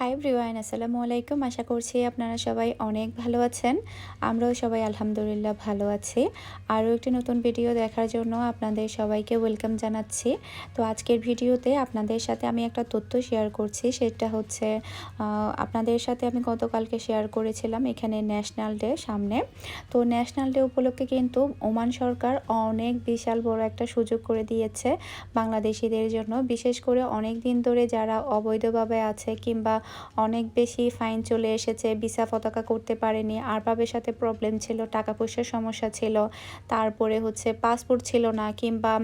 High ব্রিওয়ান আসসালামু আলাইকুম। আশা করছি আপনারা সবাই অনেক ভালো আছেন। আমরাও সবাই আলহামদুলিল্লাহ ভালো আছি। আরও একটি নতুন ভিডিও দেখার জন্য আপনাদের সবাইকে ওয়েলকাম জানাচ্ছি। তো আজকের ভিডিওতে আপনাদের সাথে আমি একটা তথ্য শেয়ার করছি। সেটা হচ্ছে আপনাদের সাথে আমি গতকালকে শেয়ার করেছিলাম এখানে ন্যাশনাল ডে সামনে। তো ন্যাশনাল ডে উপলক্ষে কিন্তু ওমান সরকার অনেক বিশাল বড় একটা সুযোগ করে দিয়েছে বাংলাদেশিদের জন্য। বিশেষ করে অনেক দিন ধরে যারা অবৈধভাবে আছে কিংবা অনেক বেশি ফাইন চলে এসেছে ভিসা পতাকা করতে পারেনি আরবাবের সাথে প্রবলেম ছিল টাকা পয়সার সমস্যা ছিল, তারপরে হচ্ছে পাসপোর্ট ছিল না কিংবা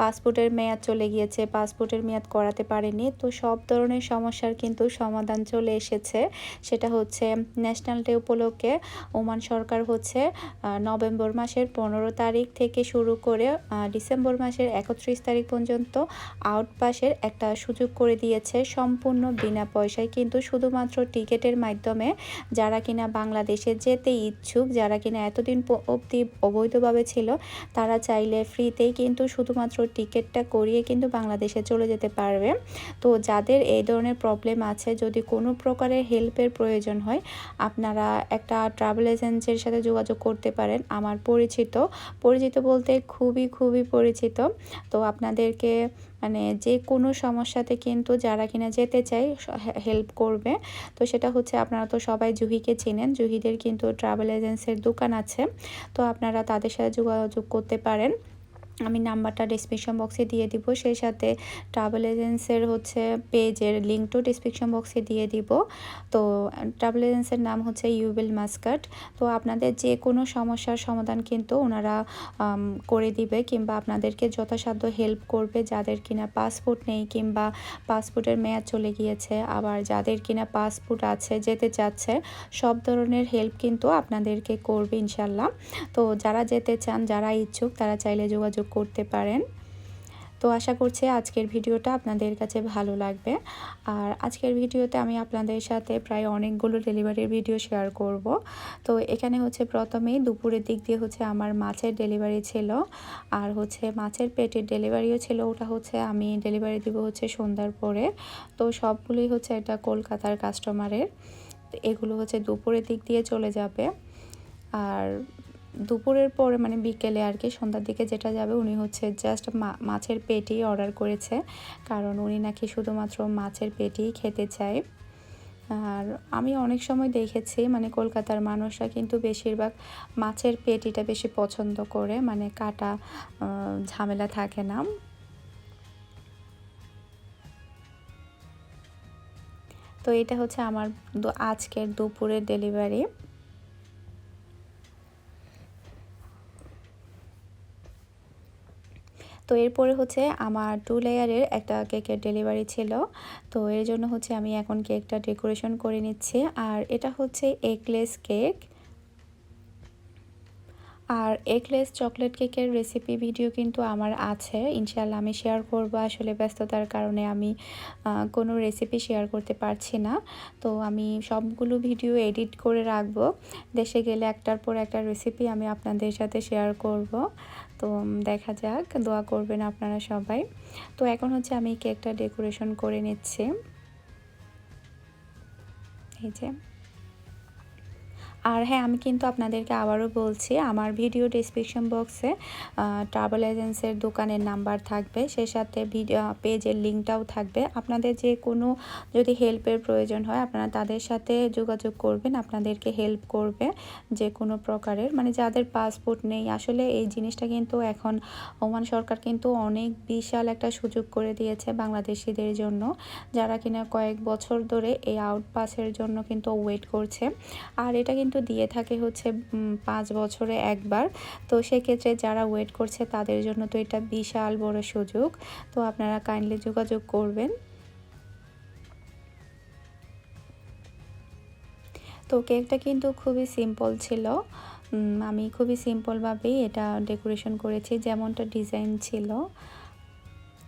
পাসপোর্টের মেয়াদ চলে গিয়েছে পাসপোর্টের মেয়াদ করাতে পারেনি, তো সব ধরনের সমস্যার কিন্তু সমাধান চলে এসেছে। সেটা হচ্ছে ন্যাশনাল ডে উপলক্ষে ওমান সরকার হচ্ছে নভেম্বর মাসের পনেরো তারিখ থেকে শুরু করে ডিসেম্বর মাসের একত্রিশ তারিখ পর্যন্ত আউটপাসের একটা সুযোগ করে দিয়েছে, সম্পূর্ণ বিনা পয়সায় কিন্তু শুধুমাত্র টিকেটের মাধ্যমে যারা কিনা বাংলাদেশে যেতে ইচ্ছুক, যারা কিনা এতদিন অবধি অবৈধভাবে ছিল, তারা চাইলে ফ্রিতেই কিন্তু শুধুমাত্র টিকিটটা করিয়ে কিন্তু বাংলাদেশে চলে যেতে পারবে। তো যাদের এই ধরনের প্রবলেম আছে, যদি কোনো প্রকারের হেল্পের প্রয়োজন হয়, আপনারা একটা ট্রাভেল এজেন্সির সাথে যোগাযোগ করতে পারেন। আমার পরিচিত পরিচিত বলতে খুবই খুবই পরিচিত। তো আপনাদেরকে মানে যে কোনো সমস্যাতে কিন্তু যারা কিনা যেতে চাই হেল্প করবে। তো সেটা হচ্ছে আপনারা তো সবাই জুহিকে চেনেন, জুহিদের কিন্তু ট্রাভেল এজেন্সির দোকান আছে। তো আপনারা তাদের সাথে যোগাযোগ করতে পারেন। আমি নাম্বারটা ডিসক্রিপশন বক্সে দিয়ে দিব। সেই সাথে ট্রাভেল এজেন্সির হচ্ছে পেজের লিঙ্কটাও ডিসক্রিপশন বক্সে দিয়ে দিব। তো ট্রাভেল এজেন্সির নাম হচ্ছে ইউবিল মাস্কাট তো, আপনাদের যে কোনো সমস্যার সমাধান কিন্তু ওনারা করে দিবে কিংবা আপনাদেরকে যথাসাধ্য হেল্প করবে। যাদের কিনা পাসপোর্ট নেই কিংবা পাসপোর্টের মেয়াদ চলে গিয়েছে, আবার যাদের কিনা পাসপোর্ট আছে, যেতে চাচ্ছে, সব ধরনের হেল্প কিন্তু আপনাদেরকে করবে ইনশাল্লাহ তো, যারা যেতে চান, যারা ইচ্ছুক, তারা চাইলে যোগাযোগ করতে পারেন। তো আশা করছি আজকের ভিডিওটা আপনাদের কাছে ভালো লাগবে। আর আজকের ভিডিওতে আমি আপনাদের সাথে প্রায় অনেকগুলো ডেলিভারির ভিডিও শেয়ার করব। তো এখানে হচ্ছে প্রথমেই দুপুরের দিক দিয়ে হচ্ছে আমার মাছের ডেলিভারি ছিল। আর হচ্ছে মাছের পেটের ডেলিভারিও ছিল, ওটা হচ্ছে আমি ডেলিভারি দিব হচ্ছে সন্ধ্যার পরে। তো সবগুলোই হচ্ছে এটা কলকাতার কাস্টমারের এগুলো হচ্ছে দুপুরের দিক দিয়ে চলে যাবে। আর দুপুরের পরে মানে বিকেলে আর কি, সন্ধ্যার দিকে যেটা যাবে উনি হচ্ছে জাস্ট মাছের পেটি অর্ডার করেছে। কারণ উনি নাকি শুধুমাত্র মাছের পেটি খেতে চায়। আর আমি অনেক সময় দেখেছি মানে কলকাতার মানুষরা কিন্তু বেশিরভাগ মাছের পেটিটা বেশি পছন্দ করে। মানে কাটা ঝামেলা থাকে না। তো এটা হচ্ছে আমার আজকের দুপুরের ডেলিভারি তো এরপরে হচ্ছে আমার টু লেয়ারের একটা কেকের ডেলিভারি ছিল। তো এর জন্য হচ্ছে আমি এখন কেকটা ডেকোরেশন করে নিচ্ছি। আর এটা হচ্ছে এগলেস কেক আর এগলেস চকলেট কেকের রেসিপি ভিডিও কিন্তু আমার আছে। ইনশাল্লাহ আমি শেয়ার করব। আসলে ব্যস্ততার কারণে আমি কোনো রেসিপি শেয়ার করতে পারছি না। তো আমি সবগুলো ভিডিও এডিট করে রাখব। দেশে গেলে একটার পর একটা রেসিপি আমি আপনাদের সাথে শেয়ার করব। তো দেখা যাক। দোয়া করবেন আপনারা সবাই। তো এখন হচ্ছে আমি কেকটা ডেকোরেশন করে নিচ্ছি। এই যে। আর হ্যাঁ আমি কিন্তু আপনাদেরকে আবারও বলছি, আমার ভিডিও ডিসক্রিপশন বক্সে ট্রাভেল এজেন্সির দোকানের নাম্বার থাকবে, সে সাথে ভিডিও পেজের লিঙ্কটাও থাকবে। আপনাদের যে কোনো যদি হেল্পের প্রয়োজন হয়, আপনারা তাদের সাথে যোগাযোগ করবেন, আপনাদেরকে হেল্প করবে যে কোনো প্রকারের। মানে যাদের পাসপোর্ট নেই, আসলে এই জিনিসটা কিন্তু এখন ওমান সরকার কিন্তু অনেক বিশাল একটা সুযোগ করে দিয়েছে বাংলাদেশিদের জন্য, যারা কিনা কয়েক বছর ধরে এই আউটপাসের জন্য কিন্তু ওয়েট করছে। আর এটা কিন্তু কিন্তু দিয়ে থাকে হচ্ছে পাঁচ বছরে একবার। তো সেক্ষেত্রে যারা ওয়েট করছে তাদের জন্য তো এটা বিশাল বড় সুযোগ। তো আপনারা কাইন্ডলি যোগাযোগ করবেন। তো কেকটা কিন্তু খুবই সিম্পল ছিল। আমি খুবই সিম্পলভাবেই এটা ডেকোরেশন করেছি, যেমনটা ডিজাইন ছিল।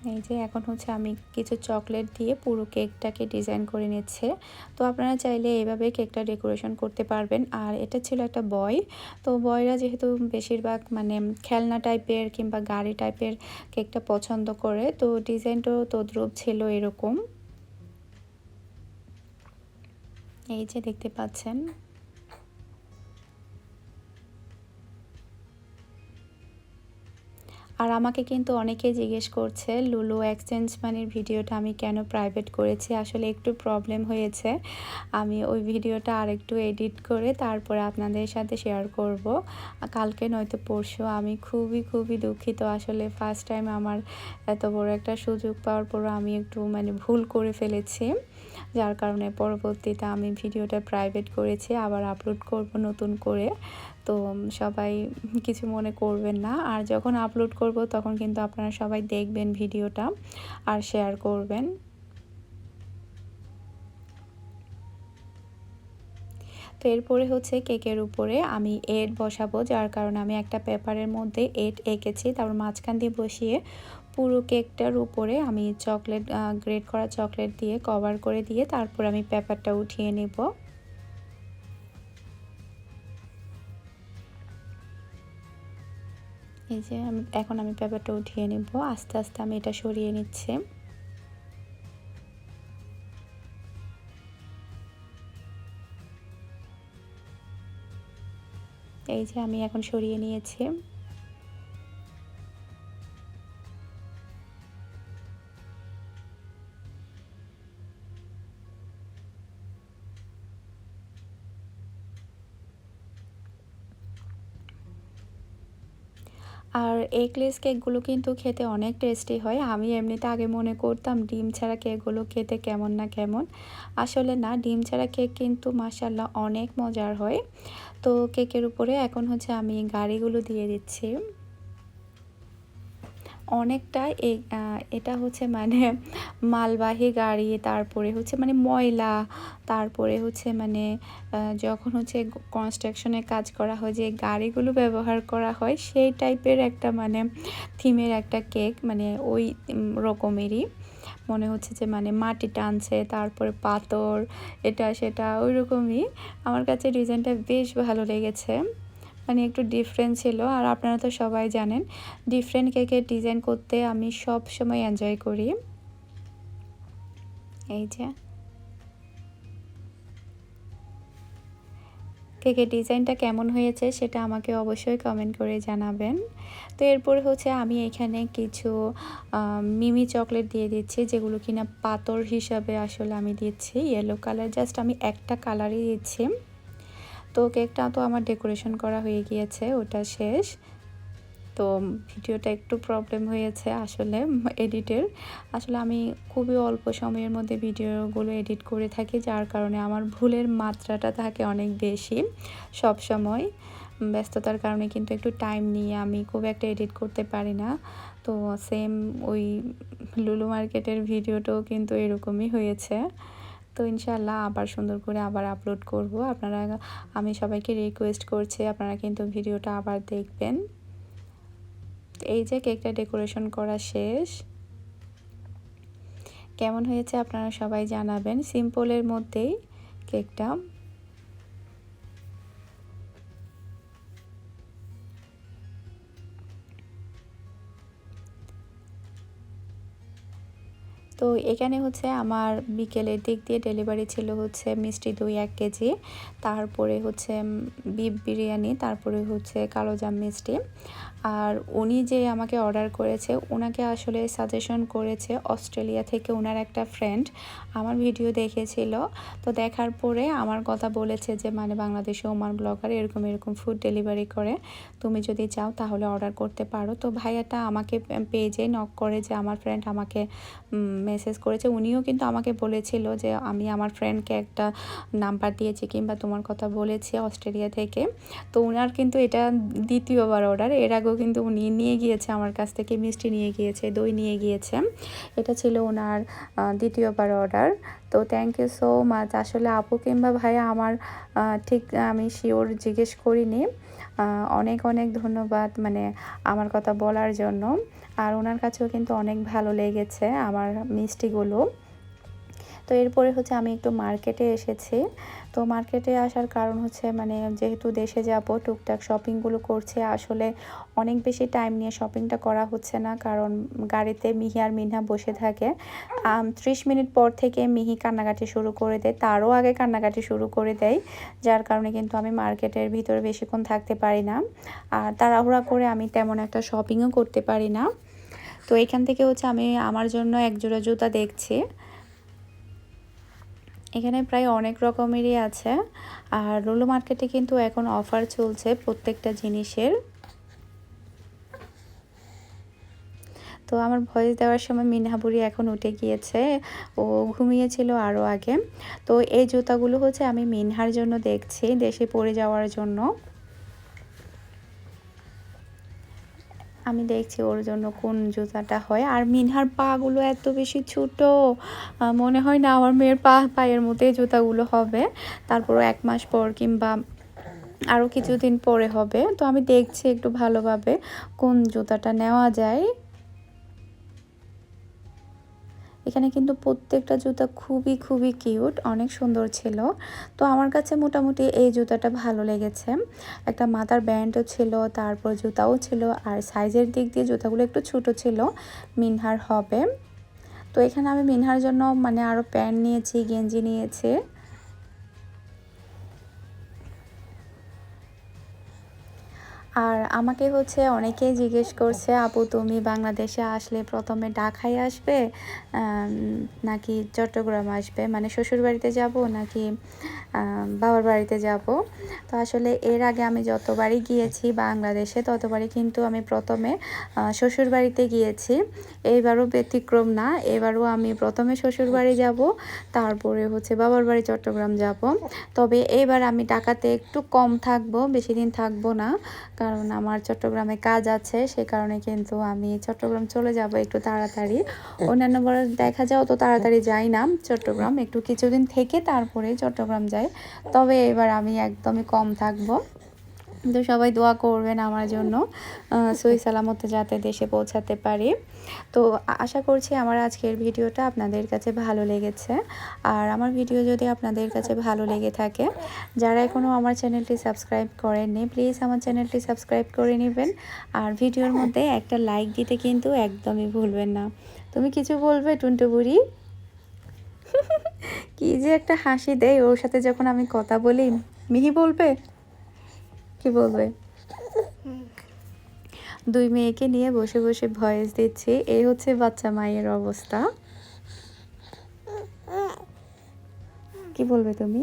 এই যে এখন হচ্ছে আমি কিছু চকলেট দিয়ে পুরো কেকটাকে ডিজাইন করে নিচ্ছে। তো আপনারা চাইলে এইভাবে কেকটা ডেকোরেশন করতে পারবেন। আর এটা ছিল একটা বয়। তো বয়রা যেহেতু বেশিরভাগ মানে খেলনা টাইপের কিংবা গাড়ি টাইপের কেকটা পছন্দ করে, তো ডিজাইনটাও তদ্রুপ ছিল এরকম। এই যে দেখতে পাচ্ছেন। আর আমাকে কিন্তু অনেকেই জিজ্ঞেস করছে, লুলু এক্সচেঞ্জ মানির ভিডিওটা আমি কেন প্রাইভেট করেছি? আসলে একটু প্রবলেম হয়েছে। আমি ওই ভিডিওটা আরেকটু এডিট করে তারপরে আপনাদের সাথে শেয়ার করব। কালকে নয়তো পরশু। আমি খুবই খুবই দুঃখিত। আসলে ফার্স্ট টাইম আমার এত বড় একটা সুযোগ পাওয়ার পর আমি একটু মানে ভুল করে ফেলেছি। যার কারণে পরবর্তীতে আমি ভিডিওটা প্রাইভেট করেছি, আবার আপলোড করব নতুন করে। তো সবাই কিছু মনে করবেন না। আর যখন আপলোড করব তখন কিন্তু আপনারা সবাই দেখবেন ভিডিওটা আর শেয়ার করবেন। তো এরপরে হচ্ছে কেকের উপরে আমি এড বসাবো, যার কারণে আমি একটা পেপারের মধ্যে এড এঁকেছি। তারপর মাঝখান দিয়ে বসিয়ে পুরো কেকটার উপরে আমি চকলেট গ্রেড করা চকলেট দিয়ে কভার করে দিয়ে তারপর আমি পেপারটা উঠিয়ে নেব। এই যে আমি, এখন আমি পেপারটা উঠিয়ে নেব। আস্তে আস্তে আমি এটা সরিয়ে নিচ্ছি। এই যে আমি এখন সরিয়ে নিয়েছি। আর এই এগলেস কেকগুলো কিন্তু খেতে অনেক টেস্টি হয়। আমি এমনিতে আগে মনে করতাম ডিম ছাড়া কেকগুলো খেতে কেমন না কেমন। আসলে না, ডিম ছাড়া কেক কিন্তু মাসাল্লাহ অনেক মজার হয়। তো কেকের উপরে এখন হচ্ছে আমি গাড়িগুলো দিয়ে দিচ্ছি। অনেকটা এটা হচ্ছে মানে মালবাহী গাড়ি, তারপরে হচ্ছে মানে ময়লা, তারপরে হচ্ছে মানে যখন হচ্ছে কনস্ট্রাকশনে কাজ করা হয়, যে গাড়িগুলো ব্যবহার করা হয়, সেই টাইপের একটা মানে থিমের একটা কেক মানে ওই রকমেরই। মনে হচ্ছে যে মানে মাটি টানছে, তারপরে পাথর, এটা সেটা ওই রকমই আমার কাছে ডিজাইনটা বেশ ভালো লেগেছে। মানে একটু ডিফারেন্ট ছিল, আর আপনারা তো সবাই জানেন ডিফারেন্ট কেকের ডিজাইন করতে আমি সব সময় এনজয় করি। এই যে। কেকের ডিজাইনটা কেমন হয়েছে সেটা আমাকে অবশ্যই কমেন্ট করে জানাবেন। তো এরপর হচ্ছে আমি এখানে কিছু মিমি চকলেট দিয়ে দিচ্ছি, যেগুলো কিনা পাতর হিসাবে আসলে আমি দিচ্ছি ইয়েলো কালার জাস্ট আমি একটা কালারই দিচ্ছি। তো কেকটা তো আমার ডেকোরেশন করা হয়ে গিয়েছে, ওটা শেষ। তো ভিডিওটা একটু প্রবলেম হয়েছে আসলে এডিটের। আসলে আমি খুবই অল্প সময়ের মধ্যে ভিডিওগুলো এডিট করে থাকি, যার কারণে আমার ভুলের মাত্রাটা থাকে অনেক বেশি সব সময়। ব্যস্ততার কারণে কিন্তু একটু টাইম নিয়ে আমি খুব একটা এডিট করতে পারি না। তো সেম ওই লুলু মার্কেটের ভিডিওটাও কিন্তু এরকমই হয়েছে। তো ইনশাআল্লাহ আবার সুন্দর করে আবার আপলোড করব। আপনারা, আমি সবাইকে রিকোয়েস্ট করছি, আপনারা কিন্তু ভিডিওটা আবার দেখবেন। এই যে কেকটা ডেকোরেশন করা শেষ। কেমন হয়েছে আপনারা সবাই জানাবেন। সিম্পলের মধ্যেই কেকটা তো এখানে হচ্ছে আমার বিকেলের দিক দিয়ে ডেলিভারি ছিল হচ্ছে মিষ্টি দই, এক কেজি। তারপরে হচ্ছে বিফ বিরিয়ানি, তারপরে হচ্ছে কালোজাম মিষ্টি। আর উনি যে আমাকে অর্ডার করেছে ওনাকে আসলে সাজেশন করেছে অস্ট্রেলিয়া থেকে ওনার একটা ফ্রেন্ড আমার ভিডিও দেখেছিল। তো দেখার পরে আমার কথা বলেছে যে মানে বাংলাদেশে ওমান ব্লগার এরকম এরকম ফুড ডেলিভারি করে। তুমি যদি চাও তাহলে অর্ডার করতে পারো। তো ভাইয়াটা আমাকে পেজে নক করে যে, আমার ফ্রেন্ড আমাকে মেসেজ করেছে, উনিও কিন্তু আমাকে বলেছিল যে আমি আমার ফ্রেন্ডকে একটা নাম্বার দিয়েছি কিংবা তোমার কথা বলেছি অস্ট্রেলিয়া থেকে। তো ওনার কিন্তু এটা দ্বিতীয়বার অর্ডার এর আগেও কিন্তু উনি নিয়ে গিয়েছে আমার কাছ থেকে, মিষ্টি নিয়ে গিয়েছে, দই নিয়ে গিয়েছে। এটা ছিল ওনার দ্বিতীয়বার অর্ডার তো থ্যাংক ইউ সো মাচ আসলে আপু কিংবা ভাইয়া আমার ঠিক আমি শিওর জিজ্ঞেস করিনি। অনেক অনেক ধন্যবাদ মানে আমার কথা বলার জন্য। আর ওনার কাছেও কিন্তু অনেক ভালো লেগেছে আমার মিষ্টিগুলো। তো এরপরে হচ্ছে আমি একটু মার্কেটে এসেছি। তো মার্কেটে আসার কারণ হচ্ছে মানে যেহেতু দেশে যাব, টুকটাক শপিংগুলো করছে, আসলে অনেক বেশি টাইম নিয়ে শপিংটা করা হচ্ছে না, কারণ গাড়িতে মিহি আর মিনহা বসে থাকে। ত্রিশ মিনিট পর থেকে মিহি কান্নাকাটি শুরু করে দেয়, তারও আগে কান্নাকাটি শুরু করে দেয়, যার কারণে কিন্তু আমি মার্কেটের ভিতরে বেশিক্ষণ থাকতে পারি না। আর তাড়াহুড়া করে আমি তেমন একটা শপিংও করতে পারি না। তো এখান থেকে হচ্ছে আমি আমার জন্য এক জোড়া জুতা দেখছি। এখানে প্রায় অনেক রকমেরই আছে। আর রুলু মার্কেটে কিন্তু এখন অফার চলছে প্রত্যেকটা জিনিসের। তো আমার ভয়েস দেওয়ার সময় মিনহাবুরি এখন উঠে গিয়েছে। ও ঘুমিয়েছিল আরও আগে। তো এই জুতাগুলো হচ্ছে আমি মিনহার জন্য দেখছি দেশে পড়ে যাওয়ার জন্য। আমি দেখছি ওর জন্য কোন জুতাটা হয়। আর মিনহার পাগুলো এত বেশি ছোট মনে হয় না আমার মেয়ের পা, পায়ের মধ্যে জুতাগুলো হবে। তারপর এক মাস পর কিংবা আরও কিছুদিন পরে হবে। তো আমি দেখছি একটু ভালোভাবে কোন জুতাটা নেওয়া যায়। এখানে কিন্তু প্রত্যেকটা জুতা খুবই খুবই কিউট, অনেক সুন্দর ছিল। তো আমার কাছে মোটামুটি এই জুতাটা ভালো লেগেছে। একটা মাথার ব্যান্ডও ছিল, তারপর জুতাও ছিল, আর সাইজের দিক দিয়ে জুতাগুলো একটু ছোট ছিল, মিনহার হবে। তো এখানে আমি মিনহার জন্য মানে আরও প্যান্ট নিয়েছি, গেঞ্জি নিয়েছি। আর আমাকে হচ্ছে অনেকেই জিজ্ঞেস করছে, আপু, তুমি বাংলাদেশে আসলে প্রথমে ঢাকায় আসবে নাকি চট্টগ্রাম আসবে? মানে শ্বশুর বাড়িতে যাব নাকি বাবার বাড়িতে যাব? তো আসলে এর আগে আমি যতবারই গিয়েছি বাংলাদেশে, ততবারই কিন্তু আমি প্রথমে শ্বশুর বাড়িতে গিয়েছি। এইবারও ব্যতিক্রম না, এবারও আমি প্রথমে শ্বশুর বাড়ি যাব, তারপরে হচ্ছে বাবার বাড়ি চট্টগ্রাম যাব। তবে এবার আমি টাকাতে একটু কম থাকব, বেশি দিন থাকব না। কারণ আমার চট্টগ্রামে কাজ আছে, সে কারণে কিন্তু আমি চট্টগ্রাম চলে যাব একটু তাড়াতাড়ি। অন্যান্য বার দেখা যায় অত তাড়াতাড়ি যাই না চট্টগ্রাম, একটু কিছুদিন থেকে তারপরে চট্টগ্রাম যাই। তবে এবার আমি একদমই কম থাকব। তো সবাই দোয়া করবেন আমার জন্য সই সালামতে যাতে দেশে পৌঁছাতে পারি। তো আশা করছি আমার আজকের ভিডিওটা আপনাদের কাছে ভালো লেগেছে। আর আমার ভিডিও যদি আপনাদের কাছে ভালো লেগে থাকে, যারা এখনও আমার চ্যানেলটি সাবস্ক্রাইব করেননি, প্লিজ আমার চ্যানেলটি সাবস্ক্রাইব করে নেবেন। আর ভিডিওর মধ্যে একটা লাইক দিতে কিন্তু একদমই ভুলবেন না। তুমি কিছু বলবে, টুন্টু বুড়ি? কি যে একটা হাসি দেয়, ওর সাথে যখন আমি কথা বলি, মিহি বলবে? কি বলবে? দুই মেয়েকে নিয়ে বসে বসে ভয়েস দিচ্ছি। এই হচ্ছে বাচ্চা মায়ের অবস্থা। কি বলবে তুমি?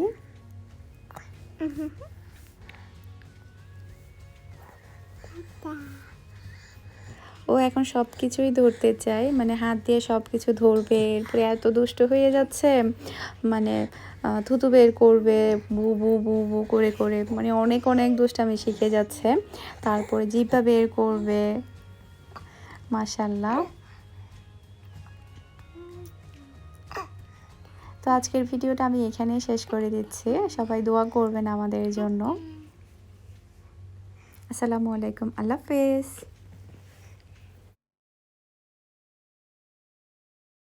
ও এখন সব কিছুই ধরতে চায়। মানে হাত দিয়ে সব কিছু ধরবে। এরপরে এত দুষ্ট হয়ে যাচ্ছে। মানে থুতু বের করবে, বু বু বু বু করে করে মানে অনেক অনেক দুষ্টামি শিখে যাচ্ছে। তারপরে জিভা বের করবে। মাসাল্লাহ তো আজকের ভিডিওটা আমি এখানেই শেষ করে দিচ্ছি। সবাই দোয়া করবেন আমাদের জন্য। আসসালামু আলাইকুম। আল্লাহ হাফেজ।